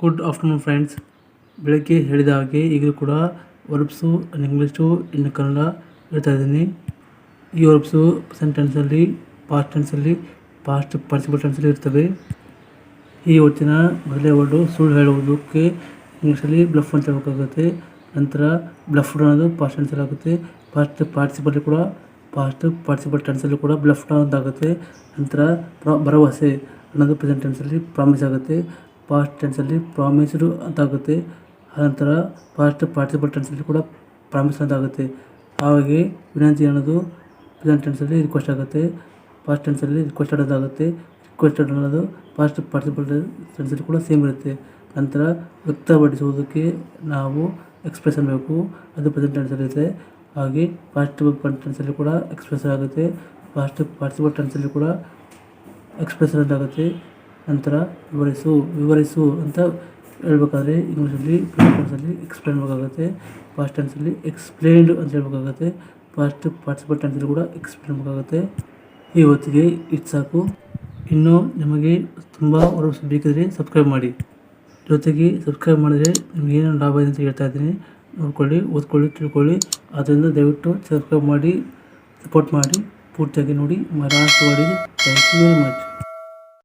Good afternoon friends ಬೆಳಗ್ಗೆ ಹೇಳಿದ ಹಾಗೆ ಈಗಲೂ ಕೂಡ ವರ್ಬ್ಸು ಇಂಗ್ಲೀಷು ಇನ್ನು ಕನ್ನಡ ಹೇಳ್ತಾ ಇದ್ದೀನಿ. ಈ ವರ್ಬ್ಸು ಪ್ರೆಸೆಂಟ್ ಟೆನ್ಸಲ್ಲಿ ಪಾಸ್ಟ್ ಟೆನ್ಸಲ್ಲಿ ಪಾಸ್ಟ್ ಪಾರ್ಟಿಸಿಪಲ್ ಟೆನ್ಸಲ್ಲಿ ಇರ್ತವೆ ಈ ಹೊತ್ತಿನ ಮೊದಲೇ ವರ್ಡು ಸುಳ್ಳು ಹೇಳುವುದಕ್ಕೆ ಇಂಗ್ಲೀಷಲ್ಲಿ ಬ್ಲಫ್ ಅಂತ ಹೇಳಬೇಕಾಗುತ್ತೆ. ನಂತರ ಬ್ಲಫ್ ಅನ್ನೋದು ಪಾಸ್ಟ್ ಟೆನ್ಸಲ್ಲಿ ಆಗುತ್ತೆ. ಪಾಸ್ಟ್ ಪಾರ್ಟಿಸಿಪಲ್ ಕೂಡ ಪಾಸ್ಟ್ ಪಾರ್ಟಿಸಿಪಲ್ ಟೆನ್ಸಲ್ಲಿ ಕೂಡ ಬ್ಲಫ್ ಅಂತಾಗುತ್ತೆ ನಂತರ ಪ್ರ ಭರವಸೆ ಅನ್ನೋದು ಪ್ರೆಸೆಂಟ್ ಟೆನ್ಸಲ್ಲಿ ಪ್ರಾಮಿಸ್ ಆಗುತ್ತೆ. ಪಾಸ್ಟ್ ಟೆನ್ಸಲ್ಲಿ ಪ್ರಾಮಿಸ್ಡು ಅಂತ ಆಗುತ್ತೆ ನಂತರ ಪಾಸ್ಟ್ ಪಾರ್ಟಿಸಿಪಲ್ ಟೆನ್ಸಲ್ಲಿ ಕೂಡ ಪ್ರಾಮಿಸ್ ಅಂತ ಆಗುತ್ತೆ ಹಾಗೆ ವಿನಂತಿ ಅನ್ನೋದು ಪ್ರೆಸೆಂಟ್ ಟೆನ್ಸಲ್ಲಿ ರಿಕ್ವೆಸ್ಟ್ ಆಗುತ್ತೆ. ಪಾಸ್ಟ್ ಟೆನ್ಸಲ್ಲಿ ರಿಕ್ವೆಸ್ಟ್ ಆಗುತ್ತೆ. ರಿಕ್ವೆಸ್ಟೆಡ್ ಅನ್ನೋದು ಪಾಸ್ಟ್ ಪಾರ್ಟಿಸಿಪಲ್ ಟೆನ್ಸಲ್ಲಿ ಕೂಡ ಸೇಮ್ ಇರುತ್ತೆ. ನಂತರ ವ್ಯಕ್ತಪಡಿಸುವುದಕ್ಕೆ ನಾವು ಎಕ್ಸ್ಪ್ರೆಸ್ ಅನ್ನಬೇಕು ಅದು ಪ್ರೆಸೆಂಟ್ ಟೆನ್ಸಲ್ಲಿ ಇದೆ. ಹಾಗೆ ಪಾಸ್ಟ್ ಟೆನ್ಸಲ್ಲಿ ಕೂಡ ಎಕ್ಸ್ಪ್ರೆಸ್ ಆಗುತ್ತೆ. ಪಾಸ್ಟ್ ಪಾರ್ಟಿಸಿಪಲ್ ಟೆನ್ಸಲ್ಲಿ ಕೂಡ ಎಕ್ಸ್ಪ್ರೆಸ್ ಆಗುತ್ತೆ. ನಂತರ ವಿವರಿಸು ವಿವರಿಸು ಅಂತ ಹೇಳ್ಬೇಕಾದ್ರೆ ಇಂಗ್ಲೀಷಲ್ಲಿ ಟೆನ್ಸಲ್ಲಿ ಎಕ್ಸ್ಪ್ಲೇನ್ ಮಾಡಬೇಕಾಗುತ್ತೆ ಪಾಸ್ಟ್ ಟೆನ್ಸಲ್ಲಿ ಎಕ್ಸ್ಪ್ಲೇನ್ಡ್ ಅಂತ ಹೇಳ್ಬೇಕಾಗುತ್ತೆ. ಪಾಸ್ಟ್ ಪಾರ್ಟಿಸಿಪೇಟ್ ಟೆನ್ಸಲ್ಲಿ ಕೂಡ ಎಕ್ಸ್ಪ್ಲೇನ್ ಮಾಡಬೇಕಾಗುತ್ತೆ ಈ ಹೊತ್ತಿಗೆ ಇಟ್ ಸಾಕು. ಇನ್ನೂ ನಿಮಗೆ ತುಂಬ ವರ್ಬ್ಸ್ ಬೇಕಿದ್ರೆ ಸಬ್ಸ್ಕ್ರೈಬ್ ಮಾಡಿ. ಜೊತೆಗೆ ಸಬ್ಸ್ಕ್ರೈಬ್ ಮಾಡಿದರೆ ನಿಮ್ಗೆ ಏನೇನು ಲಾಭ ಇದೆ ಅಂತ ಹೇಳ್ತಾ ಇದ್ದೀನಿ. ನೋಡ್ಕೊಳ್ಳಿ, ಓದ್ಕೊಳ್ಳಿ, ತಿಳ್ಕೊಳ್ಳಿ. ಅದರಿಂದ ದಯವಿಟ್ಟು ಸಬ್ಸ್ಕ್ರೈಬ್ ಮಾಡಿ ಸಪೋರ್ಟ್ ಮಾಡಿ. ಪೂರ್ತಿಯಾಗಿ ನೋಡಿ Marathwadi thank you very much